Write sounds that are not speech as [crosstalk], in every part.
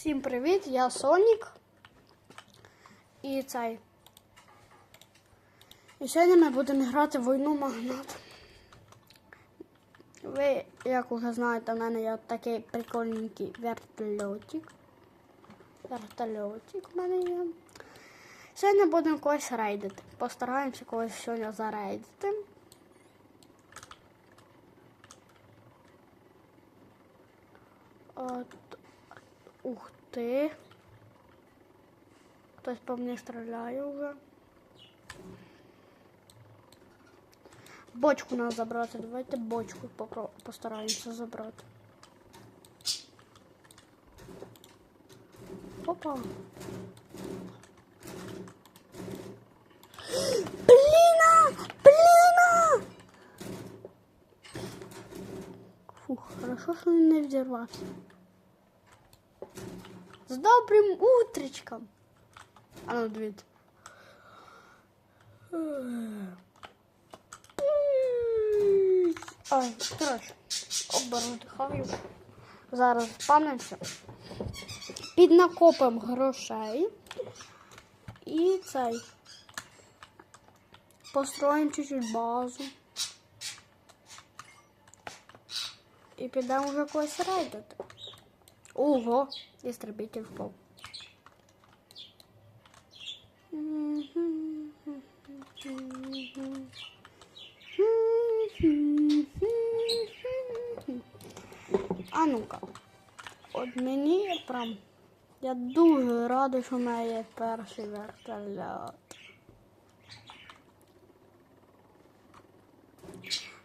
Всім привіт, я Сонік. І цей. І сьогодні ми будемо грати в війну магнат. Ви, як уже знаєте, в мене є такий прикольненький вертольотик. Вертольотик в мене є. Сьогодні будемо когось рейдити. Постараємося когось сьогодні зарейдити. От. Ух ти. Хтось по мені стріляє вже. Бочку треба забрати. Давайте бочку попро- постараємося забрати. Опа. Бліна! Бліна! Фух, хорошо, що він не взірвався. З добрим утречком. А ну, дивіться. Ой, коротше, обердихаю. Зараз спамнемося. Піднакопимо грошей. І цей. Построїмо чуть-чуть базу. І підемо вже когось рейдити. Ого, істребитель впав. А ну-ка. От мені прям. Я дуже радий, що в мене є перший вертольот.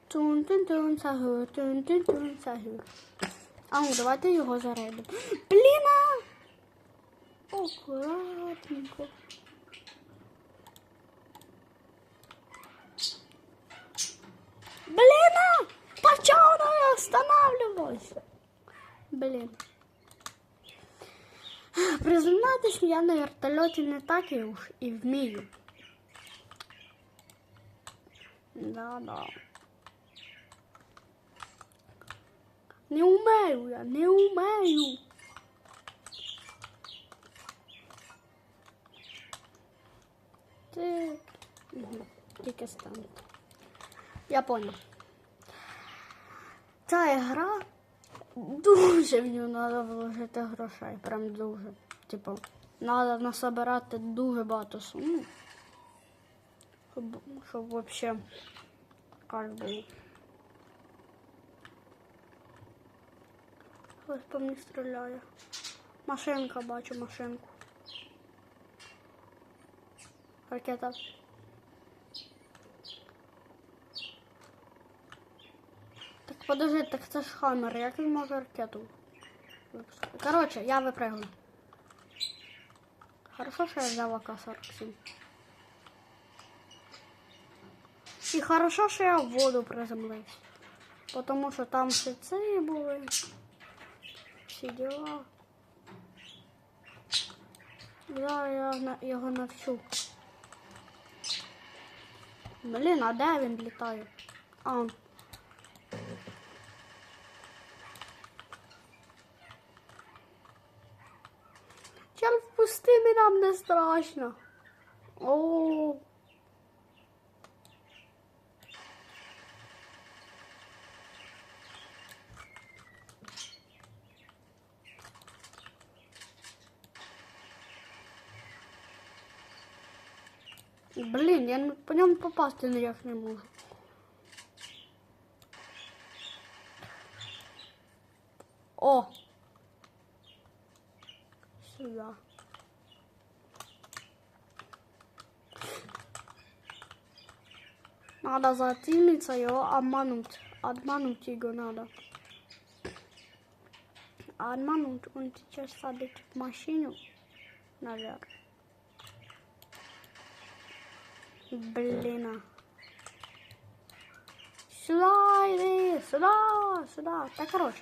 Тун-тун-тун, сагу, тун-тун-тун, сагу. А ну, давайте його зарядимо. Бліна! Аккуратненько. Блина! Почему она останавливалась? Блин. Признатись, я на вертольоті не так і уж і вмію. Да-да. Не умею я, не умею. Ти... Тільки стане. Я понял. Ця гра дуже в нього треба вложити грошей. Прям дуже. Типу, треба насобирати дуже багато сум. Щоб, щоб вообще кайф. Хтось по мені стріляє. Машинка бачу, машинку. Ракета. Так подожди, так це ж хаммер, як він може ракету? випускати? Короче, я випрыгну. Хорошо, що я взяв АК-47. І хорошо, що я в воду приземлився. Потому що там ще ці були. Всі діла. Зараз я його навчу. Блін, а де він літає? А. Чел в пустині нам не страшно. О. Блін, я по ньому попасти ніяк не можу. О! Сюда. Надо затимиться его, обмануть. Обмануть его надо. Обмануть. Он сейчас садит в машину. Наверное. Блин. А. Сюда иди, сюда, сюда. Так, короче.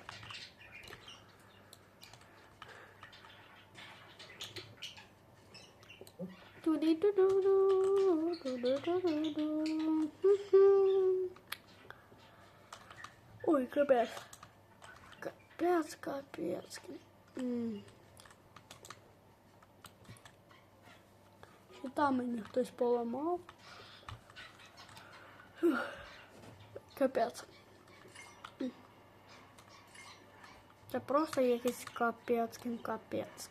Ой, капец. Капец, капец. Там их кто-то поламав. Капець. Це просто якийсь капецький капець.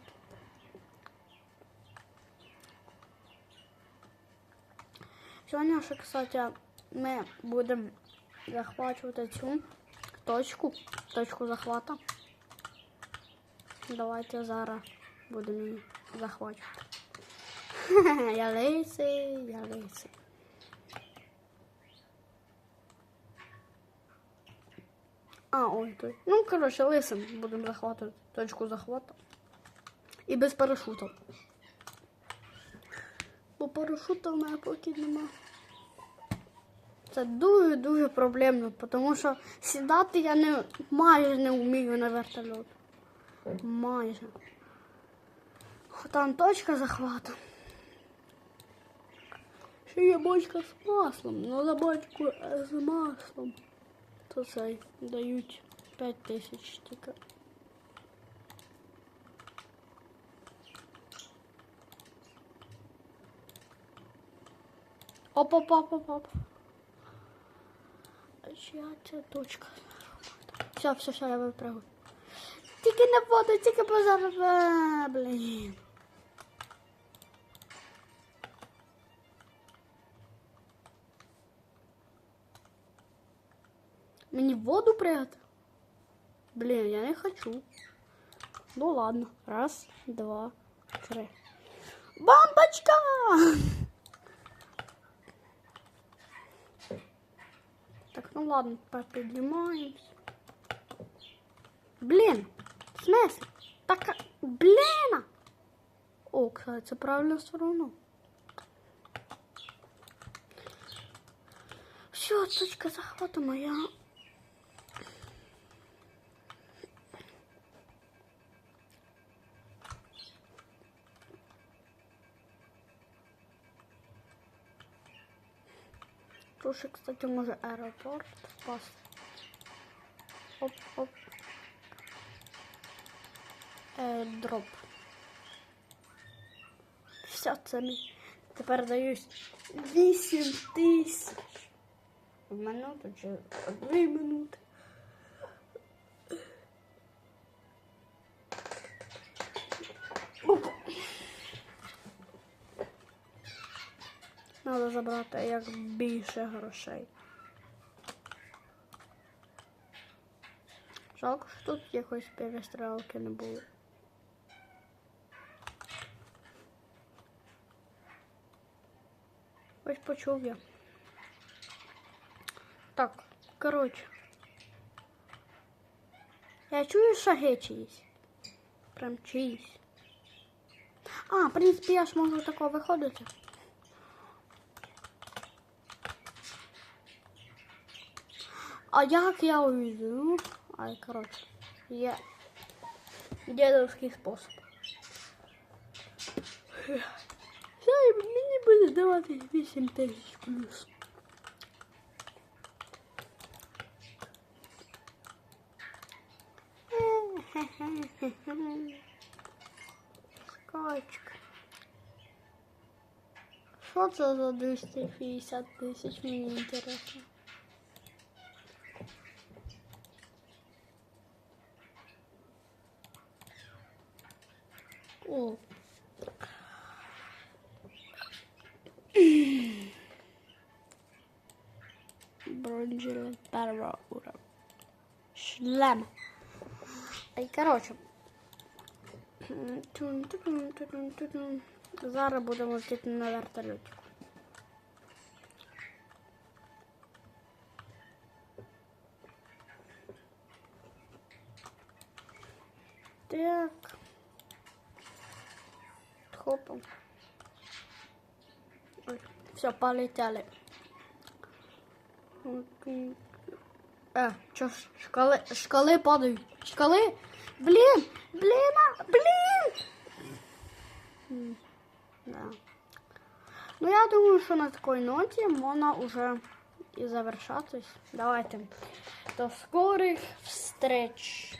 Сьогодні ще, кстати, ми будемо захвачувати цю точку, точку захвата. Давайте зараз будемо її. [laughs] Я лисий, я лисий. А, ой, той. Ну, коротше, лисим будемо захватувати точку захвату. І без парашутів. Бо парашута в мене поки нема. Це дуже-дуже проблемно, тому що сідати я не майже не вмію на вертольот. Майже. Там точка захвату. Ще є бочка з маслом, ну за бочку е, з маслом. То цей дають 5 тисяч тільки. оп оп оп оп оп Чия це точка? Все, все, все, я випрягу. Тільки не воду, тільки позарве, блін. В воду прятати? Блін, я не хочу. Ну ладно. Раз, два, три. Бомбочка! Так, ну ладно, поднимаемся. Блин, в смысле? Так, а, блин! О, кстати, правильно сторону. Все, точка захвата моя. Тут ще, кстати, може аеропорт впасти. Оп, оп. Е, дроп. Все, це мій. Тепер даюсь 8 тисяч. В минуту чи дві минути. Надо забрати як більше грошей. Жалко, що тут якоїсь перестрілки не було. Ось почув я. Так, коротше. Я чую шаги чиїсь. Прям чиїсь. А, в принципі, я ж можу тако виходити. А як я увійду? Ай, коротше, є дедовський спосіб. Все, мені буде давати 8 тисяч плюс. Скачка. Що це за 250 тисяч, мені інтересно. О. Бронзовий першого уровня. Шлем. І коротше. Зараз будемо летіти на вертольоті. Так Хопа. Все, полетели. Э, чё, ш- шкалы, шкалы падают. Шкалы? Блин, блин, а, блин! М, Да. Ну, я думаю, що на такій ноті можна уже і завершатись. Давайте. До скорих встреч!